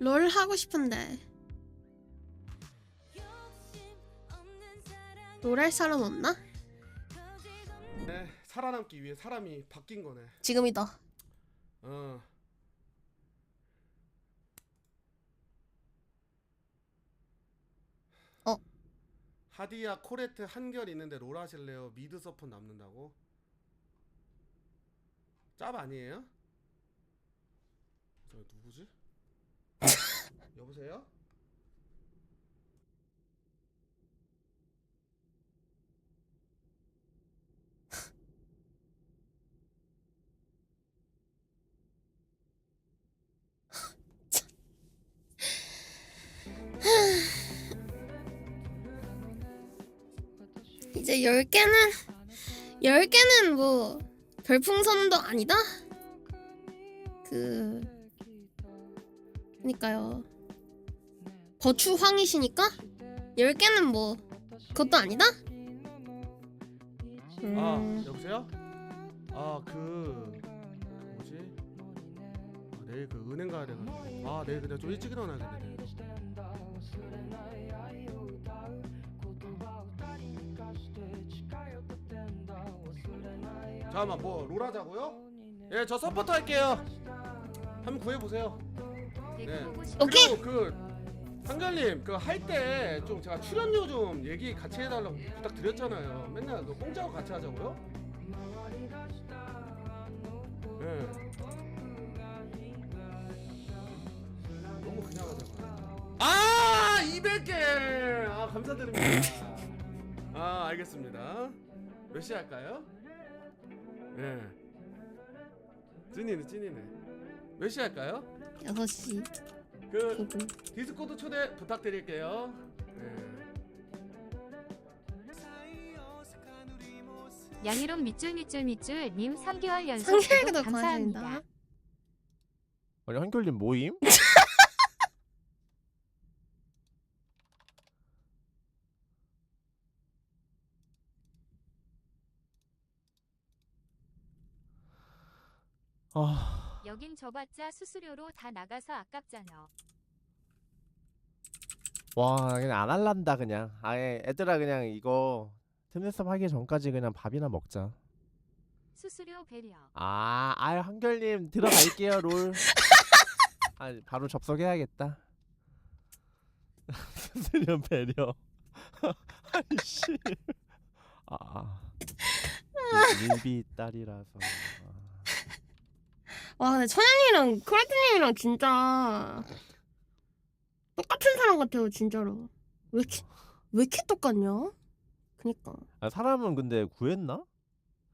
롤 하고 싶은데 롤 할 사람 없나? 네, 살아남기 위해 사람이 바뀐 거네. 지금이다. 어. 어. 하디야 코레트 한결 있는데 롤 하실래요? 미드 서폿 남는다고? 짭 아니에요? 저 누구지? 여보세요? 이제 10개는 10개는 뭐 별풍선도 아니다. 그 그니까요. 거추황이시니까 10개는 뭐 그것도 아니다. 아 음, 여보세요? 아그 그 뭐지? 아, 내일 그 은행 가야 돼가지고 아 내일 그냥 좀 일찍 일어나야겠네 내일. 잠깐만 뭐 롤 하자고요? 예 저 서포터 할게요 한번 구해보세요 네. 오케이. 그리고 그 한결님 그 할 때 좀 제가 출연료 좀 얘기 같이 해달라고 부탁드렸잖아요. 맨날 그 공짜로 같이 하자고요? 예 너무 그냥 하자고요 아 200개! 아 감사드립니다. 아 알겠습니다. 몇 시 할까요? 예 찐이네 찐이네. 몇 시 할까요? 6시 그 9분. 디스코드 초대 부탁드릴게요. 네. 양이롬 밑줄 밑줄 밑줄 님 3개월 연속 상쾌하게 구독 더 감사합니다. 아니 한결님 모임? 아, 여긴 저봤자 수수료로 다 나가서 아깝잖아. 와 그냥 안 할란다 그냥. 아예 애들아 그냥 이거 틈새섭 하기 전까지 그냥 밥이나 먹자. 수수료 배려. 아, 아유 한결님 들어갈게요 롤. 아 바로 접속해야겠다. 수수료 배려. 아이씨. 아, 아. 일- 일비 딸이라서. 아. 와 근데 천연이랑 크레드님이랑 진짜 똑같은 사람 같아요 진짜로 왜 이렇게 왜 이렇게 똑같냐? 그니까 아, 사람은 근데 구했나?